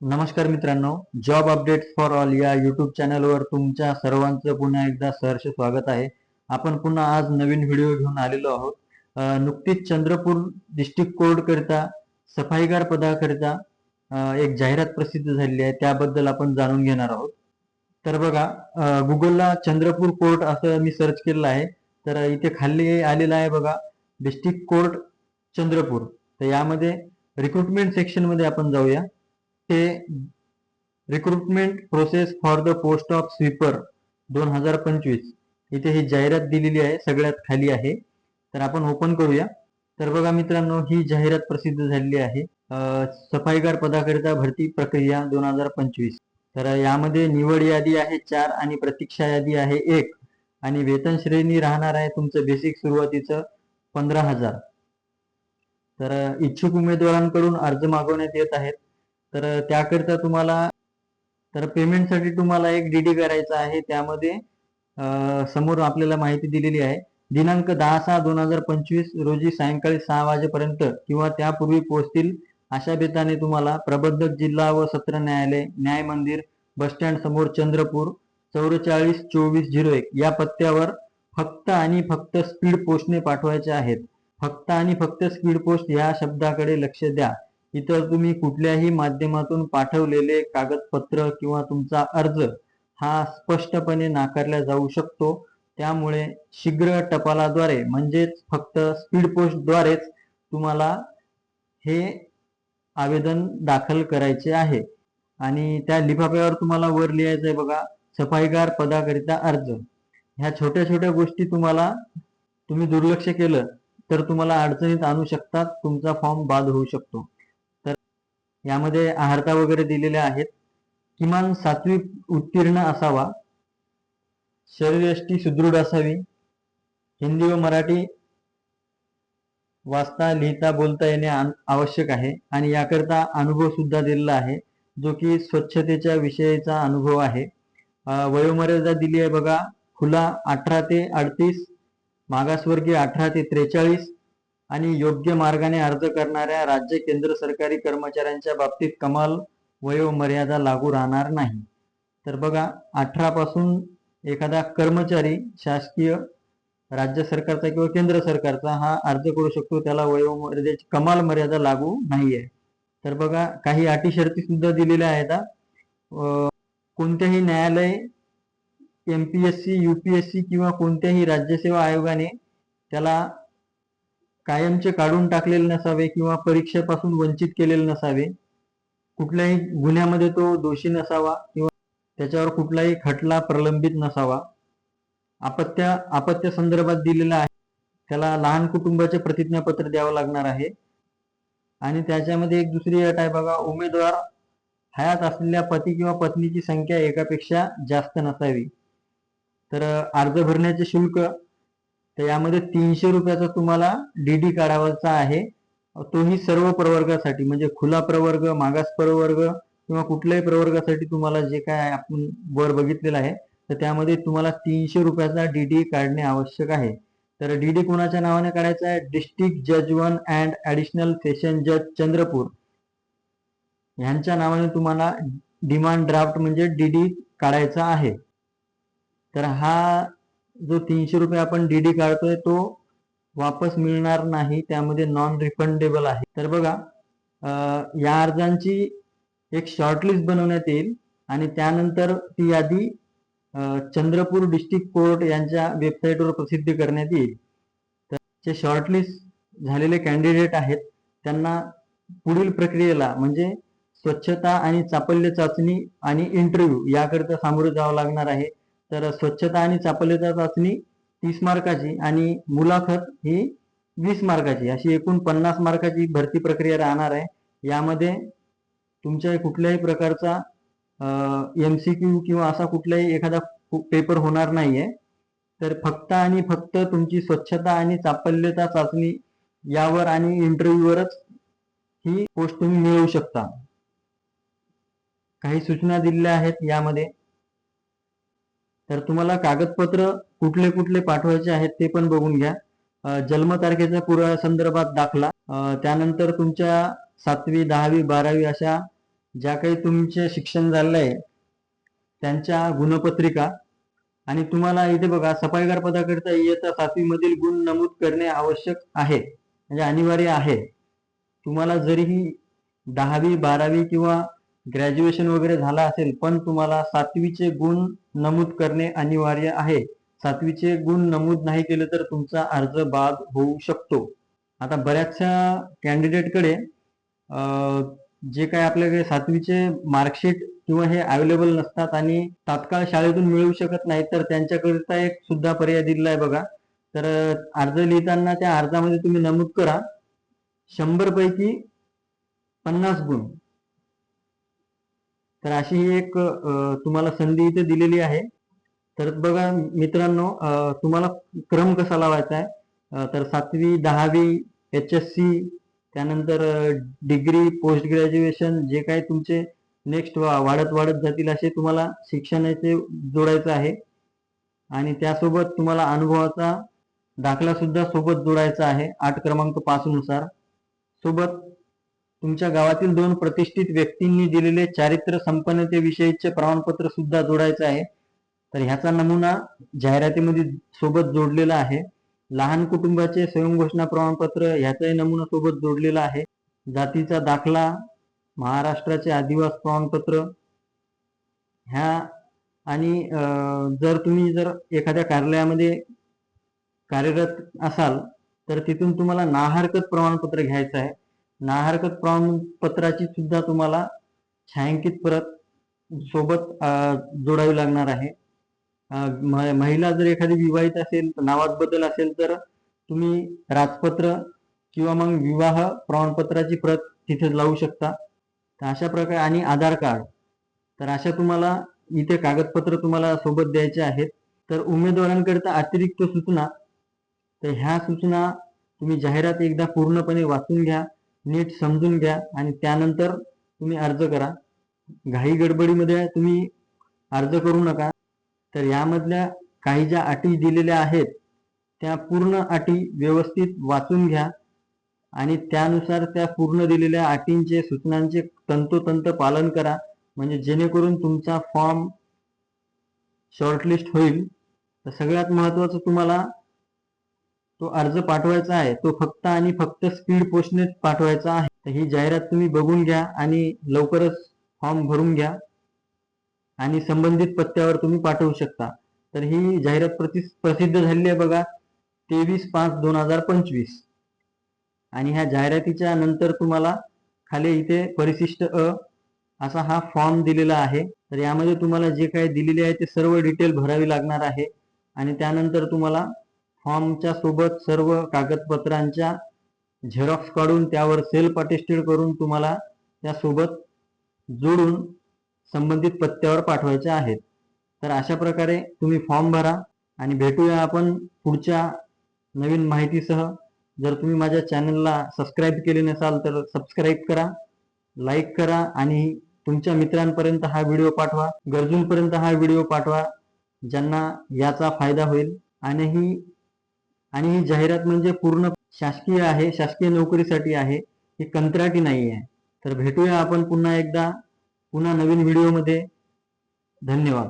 नमस्कार मित्रांनो job updates for all या युट्यूब चॅनलवर तुमच्या सर्वांचं पुन्हा एकदा सहर्ष स्वागत आहे. आपण पुन्हा आज नवीन व्हिडिओ घेऊन आलेलो आहोत. नुकतीच चंद्रपूर डिस्ट्रिक्ट कोर्ट करिता सफाईगार पदाकरिता एक जाहिरात प्रसिद्ध झालेली आहे. त्याबद्दल आपण जाणून घेणार आहोत. तर बघा गुगलला चंद्रपूर कोर्ट असं मी सर्च केलेलं आहे. तर इथे खाली आलेलं आहे बघा डिस्ट्रिक्ट कोर्ट चंद्रपूर. तर यामध्ये रिक्रुटमेंट सेक्शनमध्ये आपण जाऊया. हे recruitment process for the post of sweeper दोन हजार पंचवीस. इथे ही जाहिरात दिलेली आहे सगळ्यात खाली आहे. तर आपण ओपन करूया. तर बघा मित्रांनो ही जाहिरात प्रसिद्ध झालेली आहे. सफाईगार पदाकरिता भरती प्रक्रिया दोन हजार पंचवीस. तर यामध्ये निवड यादी आहे चार आणि प्रतीक्षा यादी आहे एक. आणि वेतन श्रेणी राहणार आहे तुमचं बेसिक सुरुवातीचं पंधरा हजार. तर इच्छुक उमेदवारांकडून अर्ज मागवण्यात येत आहेत. तर त्याकरिता तुम्हाला तर पेमेंटसाठी तुम्हाला एक डीडी करायचा आहे. त्यामध्ये समोर आपल्याला माहिती दिलेली आहे. दिनांक दहा सहा दोन हजार पंचवीस रोजी सायंकाळी सहा वाजेपर्यंत किंवा त्यापूर्वी पोहोचतील अशा बेताने तुम्हाला प्रबंधक जिल्हा व सत्र न्यायालय न्याय मंदिर बस स्टँड समोर चंद्रपूर चौवेचाळीस चोवीस झिरो एक या पत्त्यावर फक्त आणि फक्त स्पीड पोस्टने पाठवायचे आहेत. फक्त आणि फक्त स्पीड पोस्ट या शब्दाकडे लक्ष द्या. इतर तुम्ही कुठल्याही माध्यमातून पाठवलेले कागदपत्र किंवा तुमचा अर्ज हा स्पष्टपणे नाकारला जाऊ शकतो. त्यामुळे शीघ्र टपालाद्वारे म्हणजेच फक्त स्पीड पोस्टद्वारेच तुम्हाला हे आवेदन दाखल करायचे आहे. आणि त्या लिफाफ्यावर तुम्हाला वर लिहायचं आहे बघा सफाईगार पदाकरिता अर्ज. ह्या छोट्या छोट्या गोष्टी तुम्हाला तुम्ही दुर्लक्ष केलं तर तुम्हाला अडचणीत आणू शकतात तुमचा फॉर्म बाद होऊ शकतो. यामध्ये आहारता वगैरे दिलेल्या आहेत. किमान सातवी उत्तीर्ण असावा. शरीरयष्टी सुदृढ असावी. हिंदी व मराठी वाचता लिहिता बोलता येणे आवश्यक आहे. आणि याकरता अनुभव सुद्धा दिलेला आहे जो की स्वच्छतेच्या विषयीचा अनुभव आहे. वयोमर्यादा दिली आहे बघा. खुला अठरा ते अडतीस मागासवर्गीय अठरा ते त्रेचाळीस आणि योग्य मार्गाने अर्ज करणाऱ्या राज्य केंद्र सरकारी कर्मचाऱ्यांच्या बाबतीत कमाल वयोमर्यादा लागू राहणार नाही. तर बघा अठरा पासून एखादा कर्मचारी शासकीय राज्य सरकारचा किंवा केंद्र सरकारचा हा अर्ज करू शकतो. त्याला वयोमर्यादेची कमाल मर्यादा लागू नाहीये. तर बघा काही अटी शर्ती सुद्धा दिलेल्या आहेत. हा. अं, कोणत्याही न्यायालय एमपीएससी युपीएससी किंवा कोणत्याही राज्यसेवा आयोगाने त्याला कायमचे काढून टाकलेले नसावे किंवा परीक्षेपासून वंचित केलेले नसावे. कुठल्याही गुन्ह्यामध्ये तो दोषी नसावा किंवा त्याच्यावर कुठलाही खटला प्रलंबित नसावा. अपत्य अपत्य संदर्भात दिलेला आहे. त्याला लहान कुटुंबाचे प्रतिज्ञापत्र द्यावं लागणार आहे. आणि त्याच्यामध्ये एक दुसरी अट आहे बघा उमेदवार हयात असलेल्या पती किंवा पत्नीची संख्या एकापेक्षा जास्त नसावी. तर अर्ज भरण्याचे शुल्क तर यामध्ये तीनशे रुपयाचा तुम्हाला डीडी काढावाचा आहे. तोही सर्व प्रवर्गासाठी म्हणजे खुला प्रवर्ग मागास प्रवर्ग किंवा कुठल्याही प्रवर्गासाठी तुम्हाला जे काय आपण वर बघितलेलं आहे तर त्यामध्ये तुम्हाला तीनशे रुपयाचा डीडी काढणे आवश्यक आहे. तर डीडी कोणाच्या नावाने काढायचा आहे? डिस्ट्रिक्ट जज वन अँड ऍडिशनल सेशन जज चंद्रपूर. ह्यांच्या नावाने तुम्हाला डिमांड ड्राफ्ट म्हणजे डीडी काढायचा आहे. तर हा जो तीनशे रुपये आपण डीडी काढतोय तो वापस मिळणार नाही त्यामध्ये नॉन रिफंडेबल आहे. तर बघा या अर्जांची एक शॉर्टलिस्ट बनवण्यात येईल आणि त्यानंतर ती यादी चंद्रपूर डिस्ट्रिक्ट कोर्ट यांच्या वेबसाईटवर प्रसिद्ध करण्यात येईल. तर जे शॉर्टलिस्ट झालेले कॅन्डिडेट आहेत त्यांना पुढील प्रक्रियेला म्हणजे स्वच्छता आणि चापल्य चाचणी आणि इंटरव्ह्यू याकरिता सामोरं जावं लागणार आहे. तर स्वच्छता आणि चापल्यता चाचणी तीस मार्काची आणि मुलाखत ही वीस मार्काची. अशी एकूण पन्नास मार्काची भरती प्रक्रिया राहणार आहे. यामध्ये तुमच्या कुठल्याही प्रकारचा एम सी क्यू किंवा असा कुठलाही एखादा पेपर होणार नाहीये. तर फक्त आणि फक्त तुमची स्वच्छता आणि चापल्यता चाचणी यावर आणि इंटरव्ह्यूवरच ही पोस्ट तुम्ही मिळवू शकता. काही सूचना दिलेल्या आहेत यामध्ये. तर तुम्हाला कागदपत्र कुठले कुठले पाठवायचे आहेत ते पण बघून घ्या. अं, जन्मतारखेचा पुराव्या संदर्भात दाखला. त्यानंतर तुमच्या सातवी दहावी बारावी अशा ज्या काही तुमचे शिक्षण झालेलं आहे त्यांच्या गुणपत्रिका. आणि तुम्हाला इथे बघा सफाईगार पदाकरिता इयत्ता सातवी मधील गुण नमूद करणे आवश्यक आहे म्हणजे अनिवार्य आहे. तुम्हाला जरीही दहावी बारावी किंवा ग्रॅज्युएशन वगैरे झाला असेल पण तुम्हाला सातवीचे गुण नमूद करणे अनिवार्य आहे. सातवीचे गुण नमूद नाही केले तर तुमचा अर्ज बाद होऊ शकतो. आता बऱ्याचशा कॅन्डिडेटकडे जे काय आपल्याकडे सातवीचे मार्कशीट किंवा हे अवेलेबल नसतात आणि तात्काळ शाळेतून मिळू शकत नाही तर त्यांच्याकरिता एक सुद्धा पर्याय दिलेला आहे बघा. तर अर्ज लिहिताना त्या अर्जामध्ये तुम्ही नमूद करा. शंभर पैकी पन्नास गुण. तर अशी ही एक तुम्हाला संधी इथे दिलेली आहे. तर बघा मित्रांनो तुम्हाला क्रम कसा लावायचा आहे? तर सातवी दहावी एच एस सी त्यानंतर डिग्री पोस्ट ग्रॅज्युएशन जे काही तुमचे नेक्स्ट वाढत वाढत जातील असे तुम्हाला शिक्षणाचे जोडायचं आहे. आणि त्यासोबत तुम्हाला अनुभवाचा दाखला सुद्धा सोबत जोडायचा आहे आठ क्रमांक पाच नुसार सोबत तुमच्या गावातील दोन प्रतिष्ठित व्यक्तींनी दिलेले चारित्र्य संपन्नतेविषयीचे प्रमाणपत्र सुद्धा जोडायचं आहे. तर ह्याचा नमुना जाहिरातीमध्ये सोबत जोडलेला आहे. लहान कुटुंबाचे स्वयंघोषणा प्रमाणपत्र ह्याचाही नमुना सोबत जोडलेला आहे. जातीचा दाखला महाराष्ट्राचे आदिवास प्रमाणपत्र ह्या आणि जर तुम्ही जर एखाद्या कार्यालयामध्ये कार्यरत असाल तर तिथून तुम्हाला नाहरकत प्रमाणपत्र घ्यायचं आहे. नाहरकत प्रमाणपत्राची सुद्धा तुम्हाला छायांकित परत सोबत जोडावी लागणार आहे. महिला जर एखादी विवाहित असेल नावात बदल असेल तर तुम्ही राजपत्र किंवा मग विवाह प्रमाणपत्राची प्रत तिथे लावू शकता. तर अशा प्रकारे आणि आधार कार्ड. तर अशा तुम्हाला इथे कागदपत्र तुम्हाला सोबत द्यायचे आहेत. तर उमेदवारांकरिता अतिरिक्त सूचना. तर ह्या सूचना तुम्ही जाहिरात एकदा पूर्णपणे वाचून घ्या. नीट समजून घ्या आणि त्यानंतर तुम्ही अर्ज करा. घाई गडबडीमध्ये तुम्ही अर्ज करू नका. तर यामधल्या काही ज्या अटी दिलेल्या आहेत त्या पूर्ण अटी व्यवस्थित वाचून घ्या आणि त्यानुसार त्या पूर्ण दिलेल्या अटींचे सूचनांचे तंतोतंत पालन करा. म्हणजे जेणेकरून तुमचा फॉर्म शॉर्टलिस्ट होईल. तर सगळ्यात महत्वाचं तुम्हाला तो अर्ज पाठवायचा आहे तो फक्त आणि फक्त स्पीड पोस्टनेच पाठवायचा आहे. तर ही जाहिरात तुम्ही बघून घ्या आणि लवकरच फॉर्म भरून घ्या आणि संबंधित पत्त्यावर तुम्ही पाठवू शकता. तर ही जाहिरात प्रति प्रसिद्ध झालेली आहे बघा तेवीस पाच दोन हजार पंचवीस. आणि ह्या जाहिरातीच्या नंतर तुम्हाला खाली इथे परिशिष्ट अ असा हा फॉर्म दिलेला आहे. तर यामध्ये तुम्हाला जे काही दिलेले आहे ते सर्व डिटेल भरावी लागणार आहे. आणि त्यानंतर तुम्हाला फॉर्मच्या सोबत सर्व कागदपत्रांच्या झेरॉक्स काढून त्यावर सेल्फ अटेस्टेड करून तुम्हाला त्यासोबत जोडून संबंधित पत्त्यावर पाठवायचे आहेत. तर अशा प्रकारे तुम्ही फॉर्म भरा आणि भेटूया आपण पुढच्या नवीन माहितीसह. जर तुम्ही माझ्या चॅनलला सबस्क्राईब केले नसाल तर सबस्क्राईब करा लाईक करा आणि तुमच्या मित्रांपर्यंत हा व्हिडिओ पाठवा. गरजूंपर्यंत हा व्हिडिओ पाठवा ज्यांना याचा फायदा होईल. आणि ही आणि ही जाहिरात म्हणजे पूर्ण शासकीय आहे शासकीय नोकरीसाठी आहे ही कंत्राटी नाही आहे. तर भेटूया आपण पुन्हा एकदा पुन्हा नवीन व्हिडिओमध्ये धन्यवाद.